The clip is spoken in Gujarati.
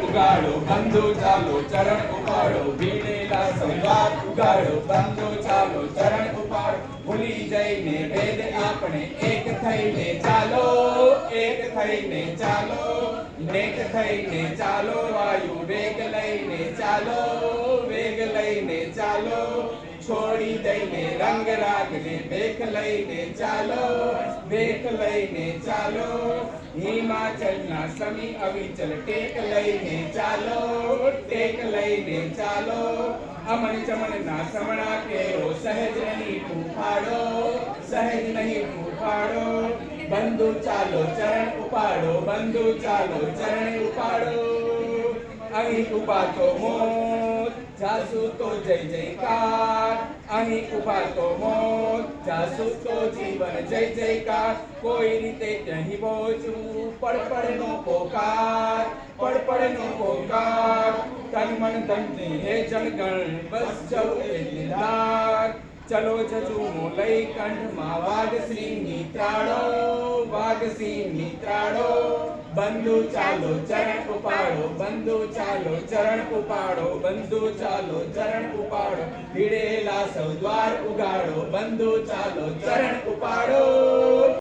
ઉગાડો બંધો ચાલો ચરણ ઉપાડો ભીડેલા સંવાદ ઉગાડો બંધો ચાલો ચરણ ઉપાડો ભૂલી જઈને વેદ આપણે એક થઈને ચાલો એક થઈને ચાલો નેક થઈને ચાલો વાયુ વેગ લઈને ચાલો વેગ લઈને ચાલો છોડી દઈને રંગ રાગને બેખ લઈને ચાલો બેખ લઈને ચાલો. હિમાચલના સમી અવિચલ ટેક લઈને ચાલો. ટેક લઈને ચાલો. અમન ના સમણા કેરો સહેજ નહીં ફૂફાડો. સહેજ નહીં ફૂફાડો. બંધુ ચાલો ચરણ ઉપાડો. બંધુ ચાલો ચરણ ઉપાડો. અહીં ઊભા તો મોત જાસુ તો જય જયકાર. અહીં ઊભા તો મોત. જાસુ તો જીવન જય જયકાર. કોઈ રીતે નહીં પહોંચવું પડપડ નો પોકાર. પડપડ નો પોકાર. તન મન ધન હે જનગણ. બસ જવું એ ચલો જજુમો લઈ કંઠમાં વાઘ સિંહ ત્રાડો. વાઘ સિંહ ત્રાડો. બંધુ ચાલો ચરણ ઉપાડો. બંધુ ચાલો ચરણ ઉપાડો. બંધુ ચાલો ચરણ ઉપાડો. ભીડેલા સૌ દ્વાર ઉગાડો બંધુ ચાલો ચરણ ઉપાડો.